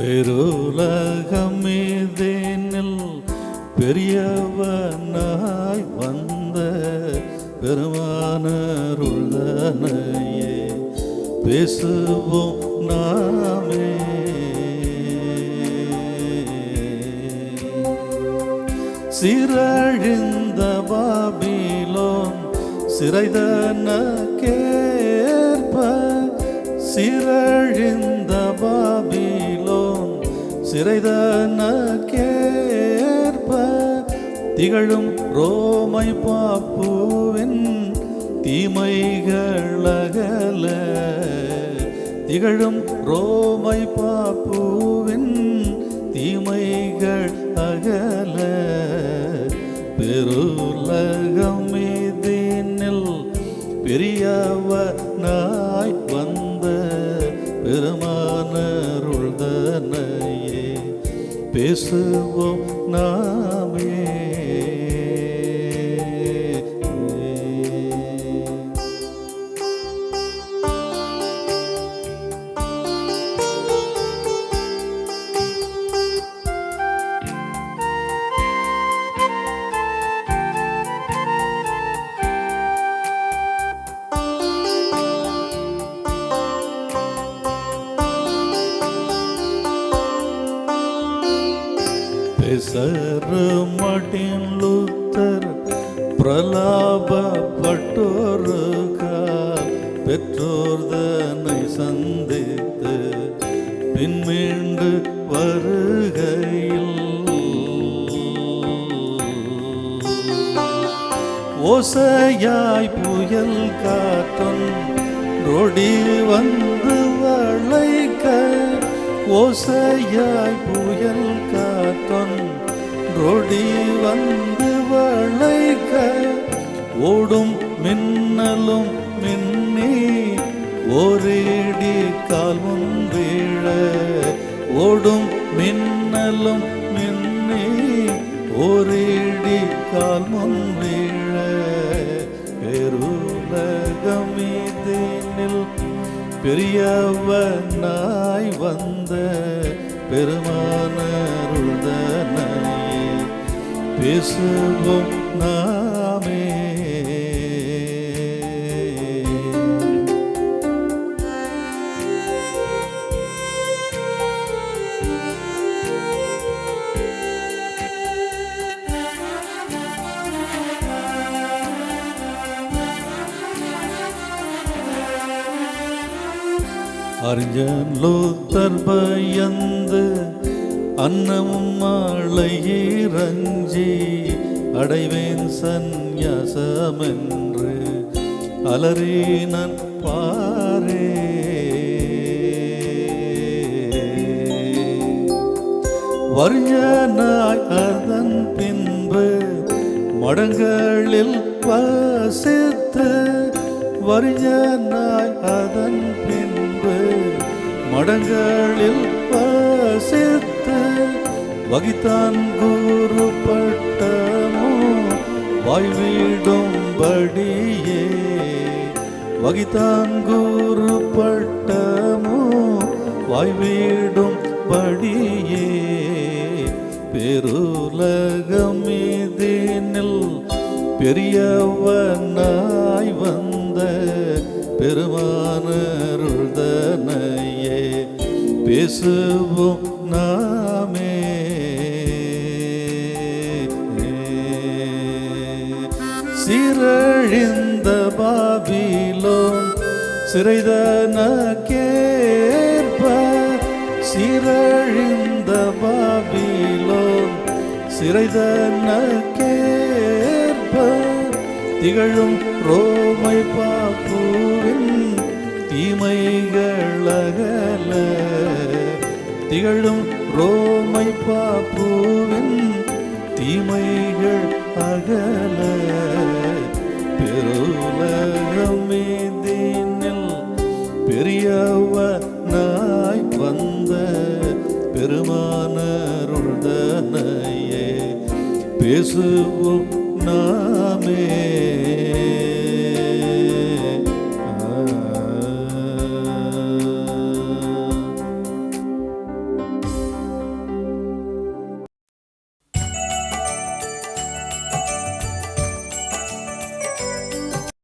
பெருலகமேதேனில் பெரியவனாய் வந்த பெருமானருள்ளனையே பேசுவோம் நாமே. சிறழிந்த பாபிலோன் சிறைதன சிறைதனக்கேற்ப திகழும் ரோமை பாப்புவின் தீமைகளகல திகழும் ரோமை பாப்புவின் பேசுவோம் நாமே. பெசரு மட்டின் லூத்தர் பிரலாபப்பட்டோரு கால் பெற்றோர் தன்னை சந்தித்து பின்மீண்டு வருகையில். ஓசையாய் புயல் காற்றும் ரொடி வந்து வளைக்க. ஓசையாய் புயல் காற்றும் ரொடி வந்து வளைக்க ஓடும் மின்னலும் மின்னி ஓரேடி கால் முன் ஓடும் மின்னலும் மின்னி ஓரேடி கால் முன் வீழ பெருலகமீதினில் பெரியவனாய் வந்த பெருமானருள்தனையே பேசுவோம் நாமே. அறிஞன் லூத்தர் பயந்து அன்னமும் மாளையிறஞ்சி அடைவேன் சந்நியாசமென்று அலறினன் பாரே. வரியனாய் அதன் பின்பு மடங்களில் வசித்து வரியனாய் அதன் பின்பு மடங்களில் வசித்து வகித்தான் குரு பட்டமோ வாய்விடும்படியே வகித்தான் குரு பட்டமோ வாய்விடும் படியே பெருலகமீதினில் பெரியவனாய் வந்த பெருமானருள்தனையே பேசுவோம் சிறழிந்த பாபிலோன் சிறைதனக்கேற்ப சிறழிந்த பாபிலோன் சிறைதனக்கேற்ப திகழும் ரோமை பாப்புவின் தீமைகளகல. திகழும் ரோமை பாப்புவின் தீமைகள் அகல. பெருலகமீதினில் பெரியவனாய் வந்த பெருமானருள்தனையே பேசுவோம் நாமே.